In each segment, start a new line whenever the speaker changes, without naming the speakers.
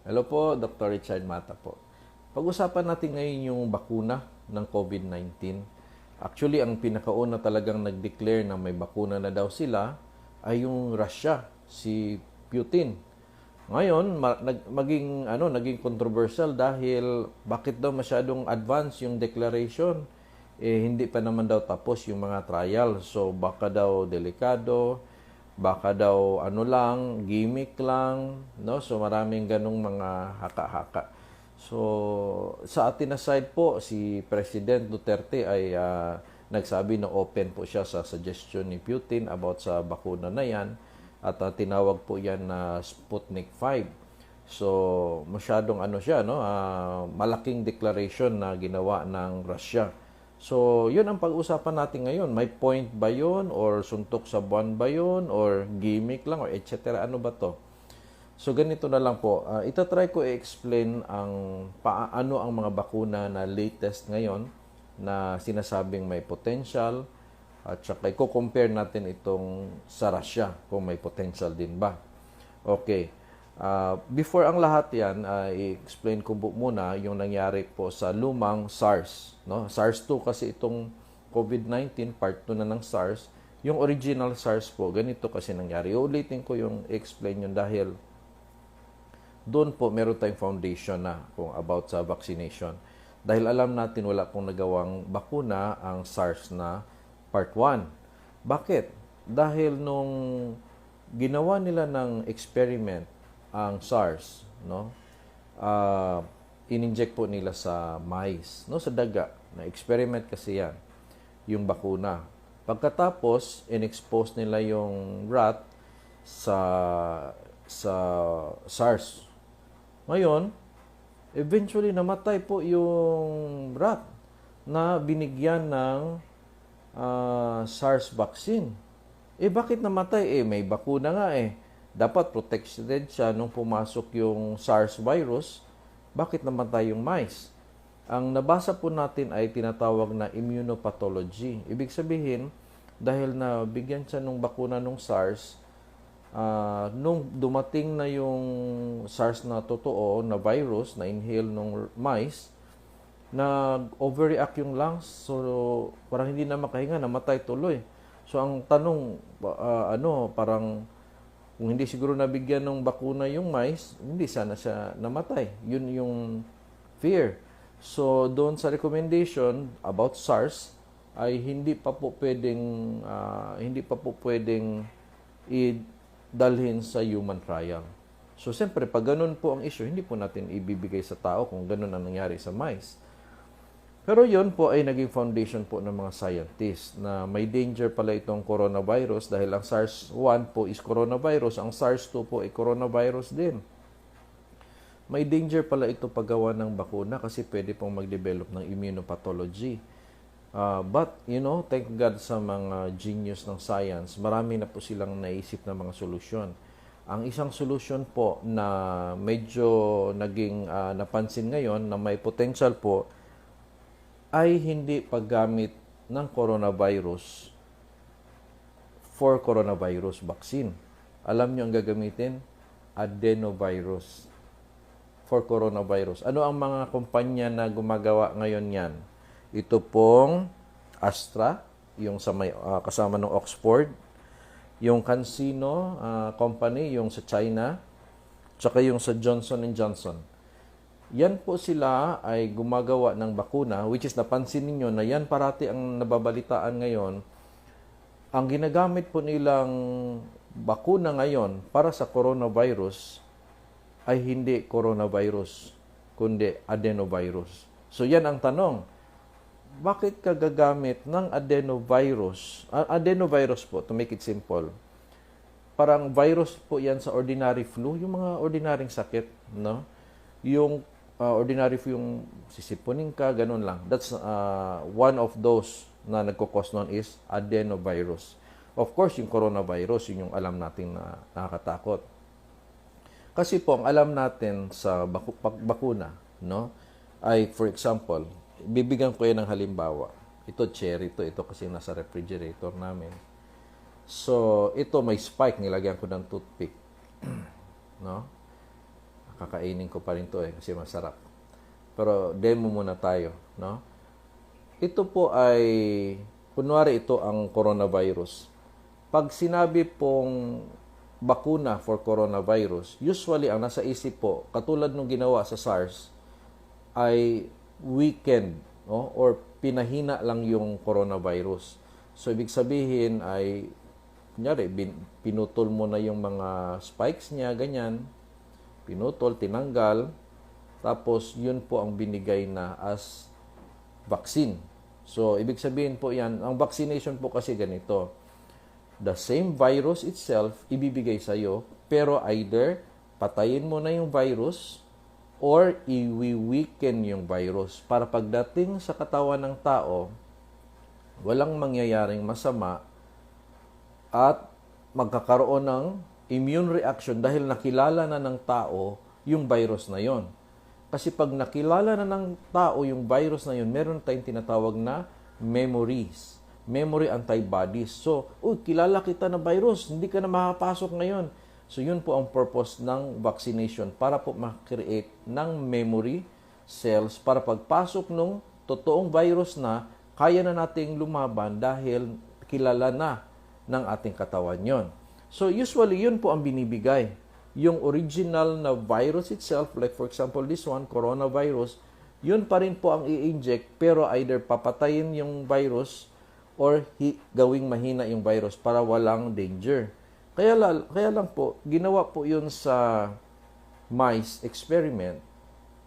Hello po, Dr. Richard Mata po. Pag-usapan natin ngayon yung bakuna ng COVID-19. Actually, ang pinakauna talagang nag-declare na may bakuna na daw sila ay yung Russia, si Putin. Ngayon, maging ano, naging controversial dahil bakit daw masyadong advance yung declaration? Eh hindi pa naman daw tapos yung mga trial. So baka daw delikado, baka daw ano lang, gimmick lang, no? So maraming ganong mga haka-haka. So sa atin aside po si President Duterte ay ah, nagsabi na open po siya sa suggestion ni Putin about sa bakuna na yan at ah, tinawag po yan na Sputnik 5. So masyadong ano siya no, ah, malaking declaration na ginawa ng Russia. So, yun ang pag-usapan natin ngayon. May point ba yun? Or suntok sa buwan ba yun? Or gimmick lang? Or etc. Ano ba to? So, ganito na lang po. Uh, itatry ko i-explain ang paano ang mga bakuna na latest ngayon na sinasabing may potential at saka i-compare natin itong sa Russia kung may potential din ba. Okay. Uh, before ang lahat yan, uh, i-explain ko muna yung nangyari po sa lumang SARS. No? SARS-2 kasi itong COVID-19, part 2 na ng SARS. Yung original SARS po, ganito kasi nangyari. Uulitin ko yung explain yun dahil doon po meron tayong foundation na kung about sa vaccination. Dahil alam natin wala pong nagawang bakuna ang SARS na part 1. Bakit? Dahil nung ginawa nila ng experiment ang SARS, no? Uh, in-inject po nila sa mice, no, sa daga. Na experiment kasi 'yan, yung bakuna. Pagkatapos, in-expose nila yung rat sa sa SARS. Ngayon, eventually namatay po yung rat na binigyan ng uh, SARS vaccine. Eh bakit namatay? Eh may bakuna nga eh dapat protected siya nung pumasok yung SARS virus. Bakit namatay yung mice? Ang nabasa po natin ay tinatawag na immunopathology. Ibig sabihin, dahil na bigyan siya ng bakuna ng SARS, uh, nung dumating na yung SARS na totoo, na virus, na inhale ng mice, nag-overreact yung lungs, so parang hindi na makahinga, namatay tuloy. So ang tanong, uh, ano, parang kung hindi siguro nabigyan ng bakuna yung mice, hindi sana siya namatay. Yun yung fear. So, doon sa recommendation about SARS, ay hindi pa po pwedeng, uh, hindi pa po pwedeng idalhin sa human trial. So, siyempre, pag ganun po ang issue, hindi po natin ibibigay sa tao kung ganun ang nangyari sa mice. Pero yon po ay naging foundation po ng mga scientists na may danger pala itong coronavirus dahil ang SARS-1 po is coronavirus, ang SARS-2 po ay coronavirus din. May danger pala ito paggawa ng bakuna kasi pwede pong mag-develop ng immunopathology. Uh, but, you know, thank God sa mga genius ng science, marami na po silang naisip na mga solusyon. Ang isang solusyon po na medyo naging uh, napansin ngayon na may potential po ay hindi paggamit ng coronavirus for coronavirus vaccine. Alam nyo ang gagamitin? Adenovirus for coronavirus. Ano ang mga kumpanya na gumagawa ngayon yan? Ito pong Astra, yung sa may, uh, kasama ng Oxford, yung CanSino uh, company, yung sa China, tsaka yung sa Johnson Johnson yan po sila ay gumagawa ng bakuna, which is napansin ninyo na yan parati ang nababalitaan ngayon. Ang ginagamit po nilang bakuna ngayon para sa coronavirus ay hindi coronavirus, kundi adenovirus. So yan ang tanong. Bakit ka gagamit ng adenovirus? Adenovirus po, to make it simple. Parang virus po yan sa ordinary flu, yung mga ordinaryong sakit, no? Yung uh, ordinary yung sisipunin ka, ganun lang. That's uh, one of those na nagkukos noon is adenovirus. Of course, yung coronavirus, yun yung alam natin na nakakatakot. Kasi po, ang alam natin sa baku- bakuna, no, ay for example, bibigyan ko yan ng halimbawa. Ito cherry to, ito kasi nasa refrigerator namin. So, ito may spike, nilagyan ko ng toothpick. no? Kakainin ko pa rin to eh kasi masarap. Pero demo muna tayo, no? Ito po ay kunwari ito ang coronavirus. Pag sinabi pong bakuna for coronavirus, usually ang nasa isip po, katulad nung ginawa sa SARS, ay weakened no? or pinahina lang yung coronavirus. So, ibig sabihin ay, kunyari, bin, pinutol mo na yung mga spikes niya, ganyan, pinutol, tinanggal, tapos yun po ang binigay na as vaccine. So, ibig sabihin po yan, ang vaccination po kasi ganito, the same virus itself ibibigay sa iyo pero either patayin mo na yung virus or i-weaken yung virus. Para pagdating sa katawan ng tao walang mangyayaring masama at magkakaroon ng immune reaction dahil nakilala na ng tao yung virus na yon. Kasi pag nakilala na ng tao yung virus na yun, meron tayong tinatawag na memories memory antibodies. So, uy, kilala kita na virus, hindi ka na makapasok ngayon. So, yun po ang purpose ng vaccination para po makreate ng memory cells para pagpasok ng totoong virus na kaya na nating lumaban dahil kilala na ng ating katawan yon. So, usually, yun po ang binibigay. Yung original na virus itself, like for example, this one, coronavirus, yun pa rin po ang i-inject pero either papatayin yung virus or hi, gawing mahina yung virus para walang danger. Kaya, la, kaya lang po, ginawa po yun sa mice experiment.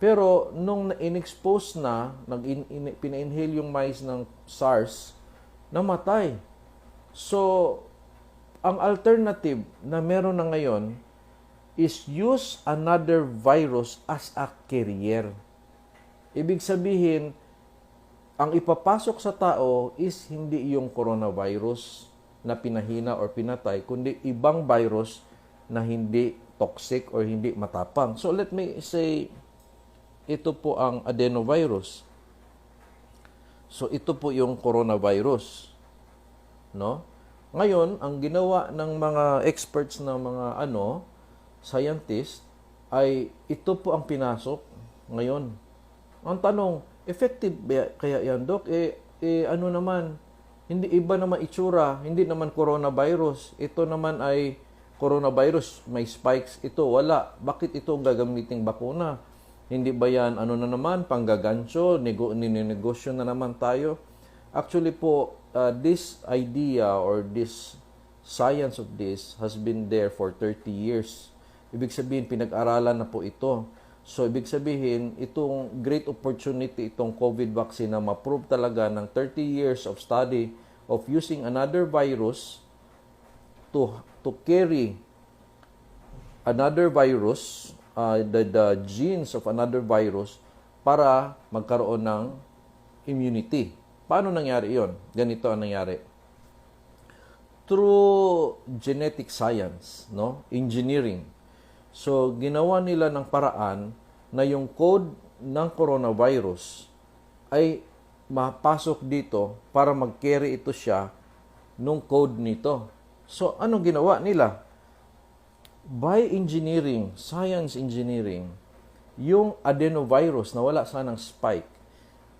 Pero nung in-expose na, nag in, in, pina-inhale yung mice ng SARS, namatay. So, ang alternative na meron na ngayon is use another virus as a carrier. Ibig sabihin, ang ipapasok sa tao is hindi yung coronavirus na pinahina or pinatay, kundi ibang virus na hindi toxic or hindi matapang. So let me say, ito po ang adenovirus. So ito po yung coronavirus. No? Ngayon, ang ginawa ng mga experts na mga ano, scientist, ay ito po ang pinasok ngayon. Ang tanong, effective kaya yan, Dok? Eh, eh, ano naman, hindi iba naman itsura, hindi naman coronavirus. Ito naman ay coronavirus, may spikes. Ito, wala. Bakit ito ang gagamiting bakuna? Hindi ba yan, ano na naman, panggagansyo, nego, ninegosyo na naman tayo? Actually po, uh, this idea or this science of this has been there for 30 years. Ibig sabihin, pinag-aralan na po ito. So, ibig sabihin, itong great opportunity, itong COVID vaccine na ma-prove talaga ng 30 years of study of using another virus to, to carry another virus, uh, the, the genes of another virus, para magkaroon ng immunity. Paano nangyari yon? Ganito ang nangyari. Through genetic science, no? engineering, So, ginawa nila ng paraan na yung code ng coronavirus ay mapasok dito para mag-carry ito siya nung code nito. So, ano ginawa nila? By engineering, science engineering, yung adenovirus na wala sanang spike,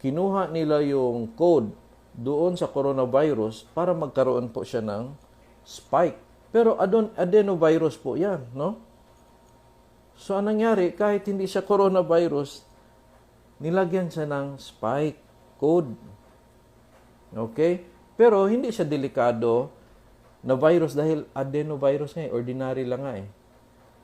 kinuha nila yung code doon sa coronavirus para magkaroon po siya ng spike. Pero adon adenovirus po yan, no? So, anong nangyari? Kahit hindi siya coronavirus, nilagyan siya ng spike code. Okay? Pero hindi siya delikado na virus dahil adenovirus nga eh. Ordinary lang nga eh.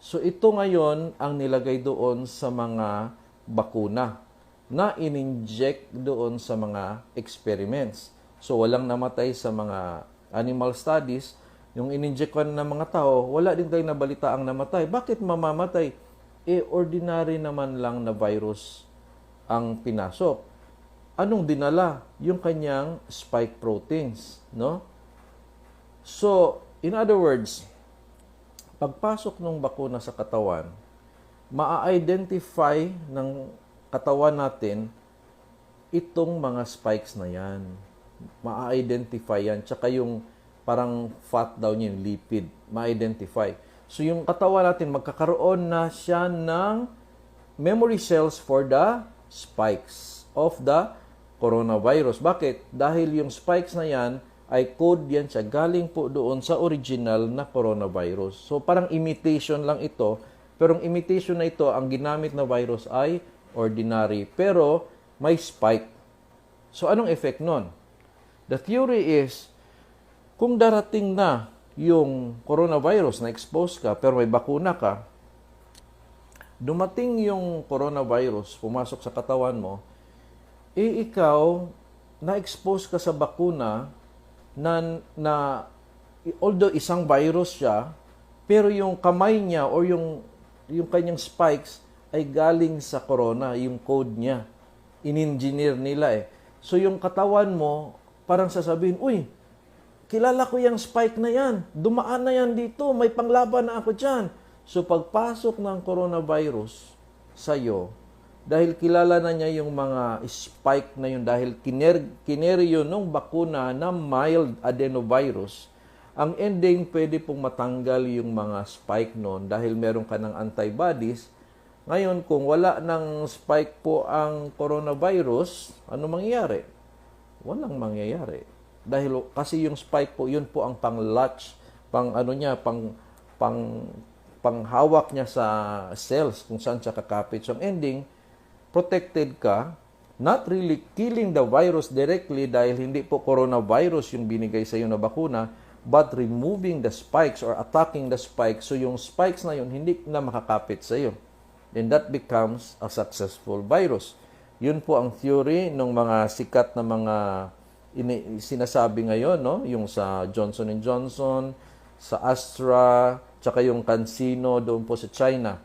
So, ito ngayon ang nilagay doon sa mga bakuna na in-inject doon sa mga experiments. So, walang namatay sa mga animal studies. Yung in-inject ng mga tao, wala din tayong nabalita ang namatay. Bakit mamamatay? eh ordinary naman lang na virus ang pinasok. Anong dinala? Yung kanyang spike proteins, no? So, in other words, pagpasok ng bakuna sa katawan, maa-identify ng katawan natin itong mga spikes na yan. Maa-identify yan. Tsaka yung parang fat daw niya, yung lipid, ma-identify. So yung katawan natin magkakaroon na siya ng memory cells for the spikes of the coronavirus. Bakit? Dahil yung spikes na yan ay code yan siya galing po doon sa original na coronavirus. So parang imitation lang ito, pero ang imitation na ito, ang ginamit na virus ay ordinary, pero may spike. So anong effect nun? The theory is, kung darating na yung coronavirus na expose ka pero may bakuna ka, dumating yung coronavirus, pumasok sa katawan mo, eh ikaw, na-expose ka sa bakuna na, na although isang virus siya, pero yung kamay niya or yung, yung kanyang spikes ay galing sa corona, yung code niya. In-engineer nila eh. So yung katawan mo, parang sasabihin, uy, kilala ko yung spike na yan. Dumaan na yan dito. May panglaban na ako dyan. So pagpasok ng coronavirus sa'yo, dahil kilala na niya yung mga spike na yun, dahil kiner, kineri yun nung bakuna na mild adenovirus, ang ending pwede pong matanggal yung mga spike noon dahil meron ka ng antibodies. Ngayon, kung wala ng spike po ang coronavirus, ano mangyayari? Walang mangyayari. Dahil kasi yung spike po, yun po ang pang-latch, pang ano niya, pang pang panghawak niya sa cells kung saan siya kakapit. So ending, protected ka, not really killing the virus directly dahil hindi po coronavirus yung binigay sa iyo na bakuna, but removing the spikes or attacking the spikes so yung spikes na yun hindi na makakapit sa iyo. And that becomes a successful virus. Yun po ang theory ng mga sikat na mga ini, sinasabi ngayon, no? yung sa Johnson Johnson, sa Astra, tsaka yung CanSino doon po sa China.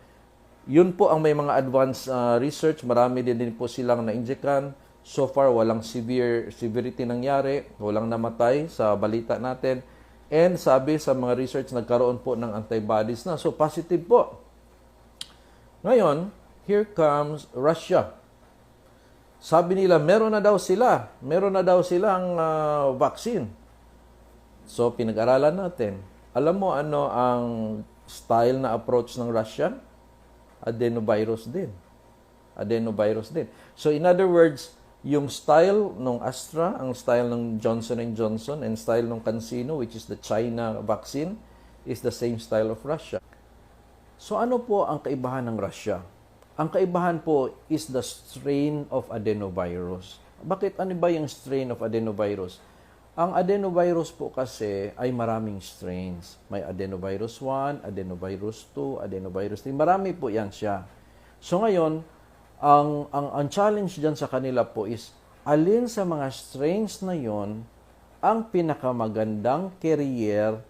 Yun po ang may mga advanced uh, research. Marami din, din po silang na-injekan. So far, walang severe severity nangyari. Walang namatay sa balita natin. And sabi sa mga research, nagkaroon po ng antibodies na. So positive po. Ngayon, here comes Russia. Sabi nila, meron na daw sila. Meron na daw silang uh, vaccine. So, pinag-aralan natin. Alam mo ano ang style na approach ng Russia? Adenovirus din. Adenovirus din. So, in other words, yung style ng Astra, ang style ng Johnson Johnson, and style ng CanSino, which is the China vaccine, is the same style of Russia. So, ano po ang kaibahan ng Russia? Ang kaibahan po is the strain of adenovirus. Bakit ano ba yung strain of adenovirus? Ang adenovirus po kasi ay maraming strains. May adenovirus 1, adenovirus 2, adenovirus 3. Marami po yan siya. So ngayon, ang, ang, ang challenge dyan sa kanila po is alin sa mga strains na yon ang pinakamagandang carrier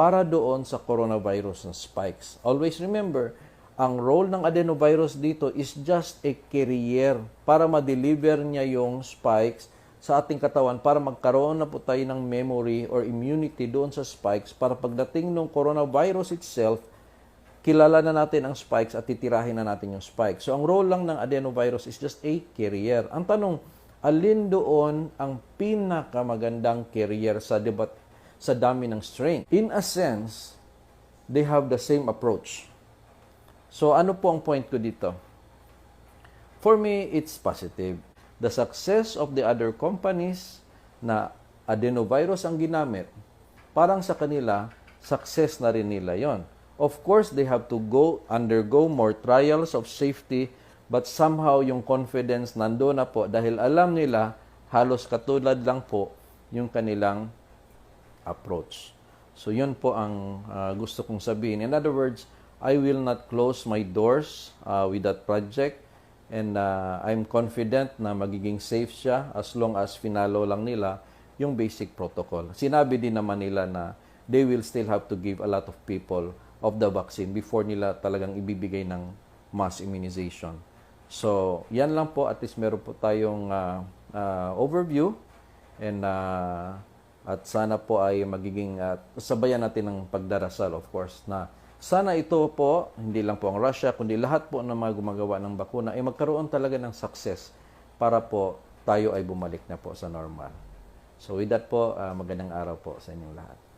para doon sa coronavirus na spikes. Always remember, ang role ng adenovirus dito is just a carrier para ma-deliver niya yung spikes sa ating katawan para magkaroon na po tayo ng memory or immunity doon sa spikes para pagdating ng coronavirus itself, kilala na natin ang spikes at titirahin na natin yung spikes. So ang role lang ng adenovirus is just a carrier. Ang tanong, alin doon ang pinakamagandang carrier sa debat sa dami ng strain? In a sense, they have the same approach. So ano po ang point ko dito? For me, it's positive. The success of the other companies na adenovirus ang ginamit, parang sa kanila, success na rin nila yon. Of course, they have to go undergo more trials of safety, but somehow yung confidence nandoon na po dahil alam nila halos katulad lang po yung kanilang approach. So yun po ang uh, gusto kong sabihin. In other words, I will not close my doors uh, with that project and uh, I'm confident na magiging safe siya as long as finalo lang nila yung basic protocol. Sinabi din naman nila na they will still have to give a lot of people of the vaccine before nila talagang ibibigay ng mass immunization. So, yan lang po. At least meron po tayong uh, uh, overview and uh, at sana po ay magiging uh, sabayan natin ng pagdarasal of course na sana ito po, hindi lang po ang Russia, kundi lahat po ng mga gumagawa ng bakuna ay magkaroon talaga ng success para po tayo ay bumalik na po sa normal. So with that po, uh, magandang araw po sa inyong lahat.